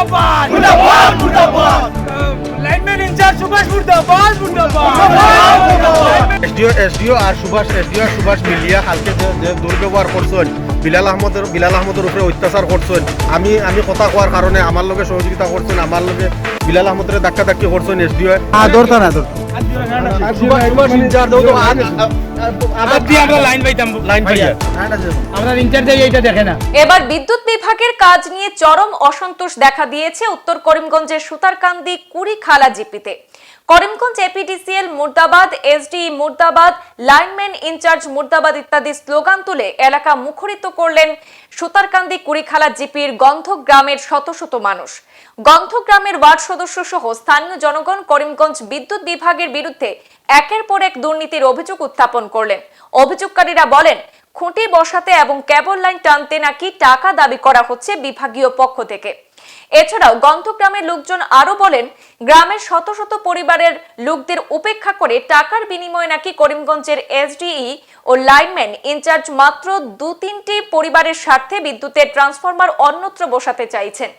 মুর্দাবাদ! মুর্দাবাদ মুর্দাবাদ! Lineman incharge Subhash মুর্দাবাদ মুর্দাবাদ! এসডিও এসডিও আর সুভাষ এসডিও আর সুভাষ মিলিয়া কালকে যে যে দুর্ব্যবহার করছেন। বিলাল আহমদের বিলাল আহমদের উপরে অত্যাচার করছেন। আমি আমি কথা কোয়ার কারণে আমার লগে সহযোগিতা করছেন আমার লগে বিলাল আহমদের ধাক্কা ধাক্কি করছেন এসডিও। আদরতা না সুভাষ ইনচার্জ এবার বিদ্যুৎ বিভাগের কাজ নিয়ে চরম অসন্তোষ দেখা দিয়েছে উত্তর করিমগঞ্জের সুতারকান্দি কুড়িখালা জিপিতে। করিমগঞ্জ এপিডিসিএল মুর্দাবাদ এসডি মুর্দাবাদ লাইনম্যান ইনচার্জ মুর্দাবাদ ইত্যাদি স্লোগান তুলে এলাকা মুখরিত করলেন সুতারকান্দি কুড়িখালা জিপির গন্ধ গ্রামের শত শত মানুষ। গন্ধ গ্রামের ওয়ার্ড সদস্য সহ স্থানীয় জনগণ করিমগঞ্জ বিদ্যুৎ বিভাগের বিরুদ্ধে একের পর এক দুর্নীতির অভিযোগ উত্থাপন করলেন। অভিযোগকারীরা বলেন, খুঁটি বসাতে এবং কেবল লাইন টানতে নাকি টাকা দাবি করা হচ্ছে বিভাগীয় পক্ষ থেকে। এছাড়াও গন্ধগ্রামের লোকজন আরও বলেন, গ্রামের শত শত পরিবারের লোকদের উপেক্ষা করে টাকার বিনিময়ে নাকি করিমগঞ্জের এসডিই ও লাইনম্যান ইনচার্জ মাত্র দু তিনটি পরিবারের স্বার্থে বিদ্যুতের ট্রান্সফরমার অন্যত্র বসাতে চাইছেন।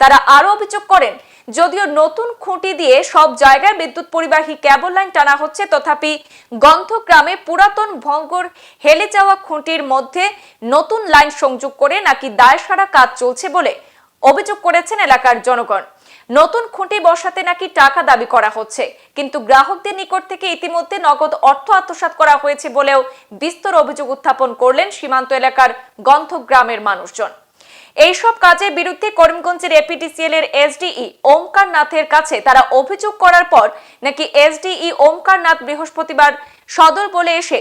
তারা আরও অভিযোগ করেন, যদিও নতুন খুঁটি দিয়ে সব জায়গায় বিদ্যুৎ পরিবাহী কেবল লাইন টানা হচ্ছে, তথাপি গন্ধগ্রামে পুরাতন ভঙ্গর হেলে যাওয়া খুঁটির মধ্যে নতুন লাইন সংযোগ করে নাকি দায় সারা কাজ চলছে বলে অভিযোগ করেছেন এলাকার জনগণ। নতুন খুঁটি বসাতে নাকি টাকা দাবি করা হচ্ছে, কিন্তু গ্রাহকদের নিকট থেকে ইতিমধ্যে নগদ অর্থ আত্মসাৎ করা হয়েছে বলেও বিস্তর অভিযোগ উত্থাপন করলেন সীমান্ত এলাকার গন্ধগ্রামের মানুষজন। এইসব কাজের বিরুদ্ধে করিমগঞ্জের এপিডিসিএল এর এসডিই ওমকার নাথের কাছে তারা অভিযোগ করার পর নাকি এসডিই ওমকার নাথ বৃহস্পতিবার সদর বলে এসে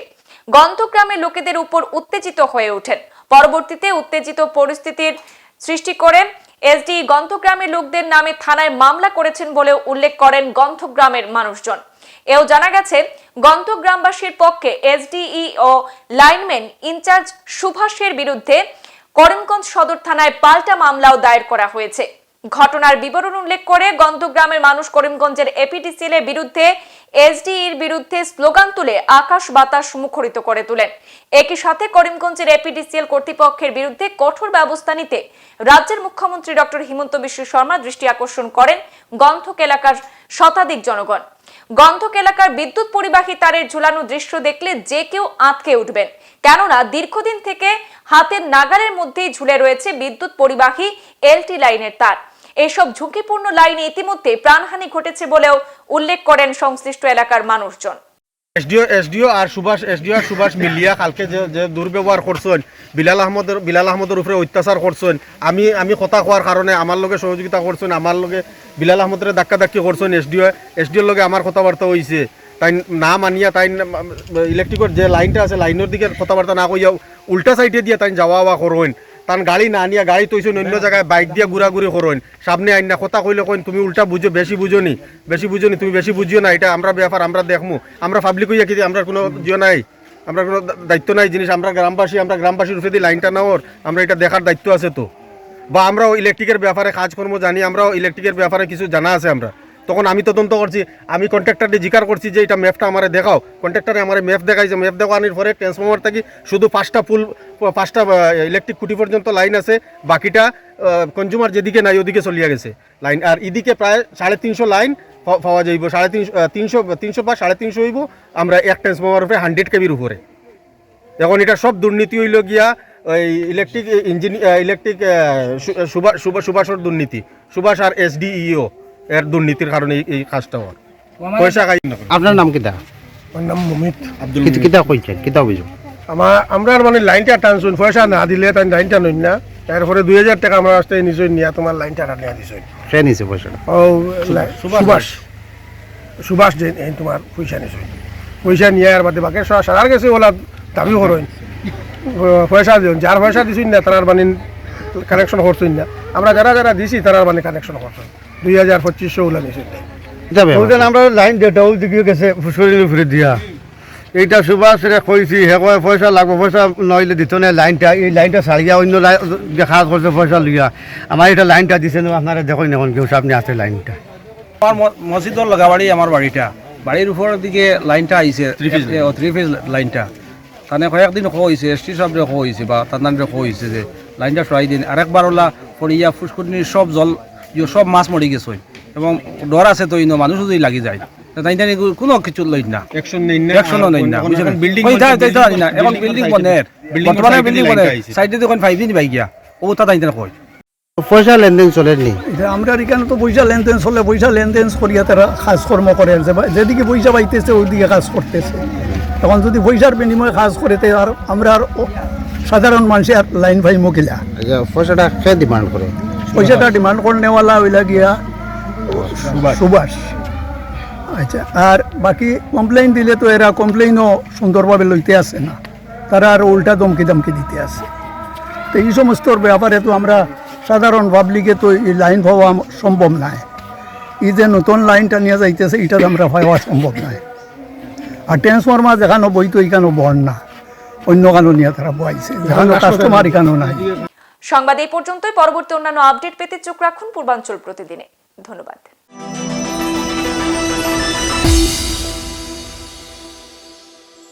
গন্ধগ্রামের লোকেদের উপর উত্তেজিত হয়ে ওঠেন। পরবর্তীতে উত্তেজিত পরিস্থিতির সৃষ্টি করে এসডি গন্ধগ্রামের লোকদের নামে থানায় মামলা করেছেন বলেও উল্লেখ করেন গন্ধগ্রামের মানুষজন। এও জানা গেছে, গন্ধগ্রামবাসীর পক্ষে এসডিই ও লাইনম্যান ইনচার্জ সুভাষের বিরুদ্ধে করিমগঞ্জ সদর থানায় পাল্টা মামলাও দায়ের করা হয়েছে। ঘটনার বিবরণ উল্লেখ করে গন্ধগ্রামের মানুষ করিমগঞ্জের এপিডিসিএল এর বিরুদ্ধে, এসডিইর বিরুদ্ধে স্লোগান তুলে আকাশ বাতাস মুখরিত করে তোলেন। একই সাথে করিমগঞ্জের এপিডিসিএল কর্তৃপক্ষের বিরুদ্ধে কঠোর ব্যবস্থা নিতে রাজ্যের মুখ্যমন্ত্রী ডক্টর হিমন্ত বিশ্ব শর্মা দৃষ্টি আকর্ষণ করেন গন্ধক এলাকার শতাধিক জনগণ। গন্ধক এলাকার বিদ্যুৎ পরিবাহী তারের ঝুলানো দৃশ্য দেখলে যে কেউ আঁতকে উঠবেন। কেননা, দীর্ঘদিন থেকে হাতের নাগারের মধ্যেই ঝুলে রয়েছে বিদ্যুৎ পরিবাহী এলটি লাইনের তার। এসব ঝুঁকিপূর্ণ লাইনে ইতিমধ্যে প্রাণহানি ঘটেছে বলেও উল্লেখ করেন সংশ্লিষ্ট এলাকার মানুষজন। এসডিও এসডিও আর সুভাষ, এসডিও আর সুভাষ মিলিয়া কালকে যে যে দুর্ব্যবহার করছেন, বিলাল আহমদের বিলাল আহমদের উপরে অত্যাচার করছেন, আমি আমি কথা কোয়ার কারণে আমার লগে সহযোগিতা করছেন আমার লগে বিলাল আহমদের ধাক্কা ধাক্কি করছেন এসডিও এসডিওর লগে আমার কথাবার্তা হয়েছে তাই না মানিয়া, তাই ইলেকট্রিকের যে লাইনটা আছে লাইনের দিকে কথাবার্তা না কইয়া উল্টা সাইডে দিয়ে তাই যাওয়া আওয়া করবেন তান গাড়ি না আনিয়া গাড়ি তৈছেন অন্য জায়গায় বাইক দিয়ে ঘুরাঘুরি করবেন সামনে আইন না কথা কইলে কইন তুমি উল্টা বুঝো বেশি বুঝো নি বেশি বুঝো নি তুমি বেশি বুঝিও না এটা আমরা ব্যাপার আমরা দেখমু। আমরা পাবলিক হইয়া কি আমরা কোনো জিও নাই আমরা কোনো দায়িত্ব নাই জিনিস আমরা গ্রামবাসী আমরা গ্রামবাসীর উপরে দিয়ে লাইনটা নেওয়ার আমরা এটা দেখার দায়িত্ব আছে তো। বা আমরাও ইলেকট্রিকের ব্যাপারে কাজকর্ম জানি আমরাও ইলেকট্রিকের ব্যাপারে কিছু জানা আছে আমরা। তখন আমি তদন্ত করছি, আমি কন্ট্রাক্টরকে জিকার করছি যে এটা ম্যাপটা আমার দেখাও। কন্ট্রাক্টরে আমার ম্যাপ দেখাইছে ম্যাপ দেখানোর পরে ট্রান্সফর্মার থেকে শুধু পাঁচটা ফুল পাঁচটা ইলেকট্রিক খুঁটি পর্যন্ত লাইন আছে, বাকিটা কনজিউমার যেদিকে নাই ওদিকে চলিয়া গেছে। লাইন আর এদিকে প্রায় সাড়ে তিনশো লাইন পাওয়া যাইব, সাড়ে তিনশো তিনশো তিনশো বা সাড়ে তিনশো হইব আমরা এক ট্রান্সফর্মার উপরে হান্ড্রেড কেবির উপরে। এখন এটা সব দুর্নীতি হইল গিয়া ওই ইলেকট্রিক ইঞ্জিনিয়ার ইলেকট্রিক সুভাষ সুভাষর দুর্নীতি, সুভাষ আর এসডিইও এর দুর্নীতির কারণে এই- কাজটা হওয়ার। পয়সা খাই না আপনার নাম কিতা? আমার নাম মমিত। আব্দুল কিতা- কিতা কইছেন? কিতা অভিযোগ? আমার আমরা মানে লাইনটা টানছুন। পয়সা না দিলে তাই লাইনটা নই না। তারপরে দুই হাজার টাকা আমার আসতে নিজে নিয়ে তোমার লাইনটা টানিয়ে দিছুন সে নিছে পয়সাটা ও সুভাষ। সুভাষ। যে এই তোমার পয়সা নিছুন পয়সা নিয়ে আর বাদে বাকি সব সারার গেছে ওলা দাবি করুন পয়সা দিন যার পয়সা দিছুন না তার মানে কানেকশন করছুন না। আমরা যারা যারা দিছি তারা মানে কানেকশন করছুন দুই হাজার পঁচিশশো ওলা বলতেন আমরা লাইন ডেটাও দিকে গেছে শরীরে ফিরে দিয়া। এইটা সুভাষ রে কইছি হে কয় পয়সা লাগবে পয়সা নইলে দিত না লাইনটা এই লাইনটা সারিয়া অন্য লাই- দেখা করছে পয়সা লিয়া আমার এটা লাইনটা দিছে না আপনারা দেখুন এখন কেউ সামনে আছে লাইনটা। আমার মসজিদর লগা বাড়ি আমার বাড়িটা বাড়ির উপরের দিকে লাইনটা আইছে থ্রি ফেজ। লাইনটা। তানে কয়েকদিন খো হয়েছে এস টি সাহেবরে হয়েছে বা তান্দানরে খো হয়েছে যে লাইনটা সরাই দিন। আরেকবার ওলা পড়িয়া ফুসকুনির সব জল ইয়ে সব মাছ মরি গেছে এবং ডর আছে তো ইনো মানুষ যদি লাগি যায় তা তাই তাই কোনো কিছু লই না অ্যাকশন নেই না একশনও নেই না বিল্ডিং ওই তাই তাই তাই না এখন বিল্ডিং বনের বর্তমানে বিল্ডিং বনের সাইডে যখন ফাইভ দিন বাই গিয়া ও তা তাই তাই পয়সা লেনদেন এটা আমরা এখানে তো পয়সা লেনদেন চলে পয়সা লেনদেন করিয়া তারা কাজকর্ম করে যেদিকে পয়সা পাইতেছে ওইদিকে কাজ করতেছে তখন যদি পয়সার বিনিময়ে কাজ করে আর আমরা আর সাধারণ মানুষ আর লাইন ভাই মকিলা পয়সাটা কে ডিমান্ড করে? পয়সাটা ডিমান্ড করনেওয়ালা হইলা গিয়া সুভাষ। আচ্ছা আর বাকি কমপ্লেন দিলে তো এরা কমপ্লেইনও সুন্দরভাবে লইতে আসে না। তারা আর উল্টা দমকি দমকি দিতে আসে। তো এই সমস্ত ব্যাপারে তো আমরা সাধারণ পাবলিকে তো এই লাইন পাওয়া সম্ভব নয় এই যে নতুন লাইনটা নিয়ে যাইতেছে এটা তো আমরা পাওয়া সম্ভব নয় আর ট্রান্সফরমার যেখানে বইতো এখানেও বহন না। অন্য কানো নিয়ে তারা বইছে যেখানে কাস্টমার এখানেও নাই। সংবাদ এই পর্যন্তই। পরবর্তী অন্যান্য আপডেট পেতে চোখ রাখুন পূর্বাঞ্চল প্রতিদিনে। ধন্যবাদ।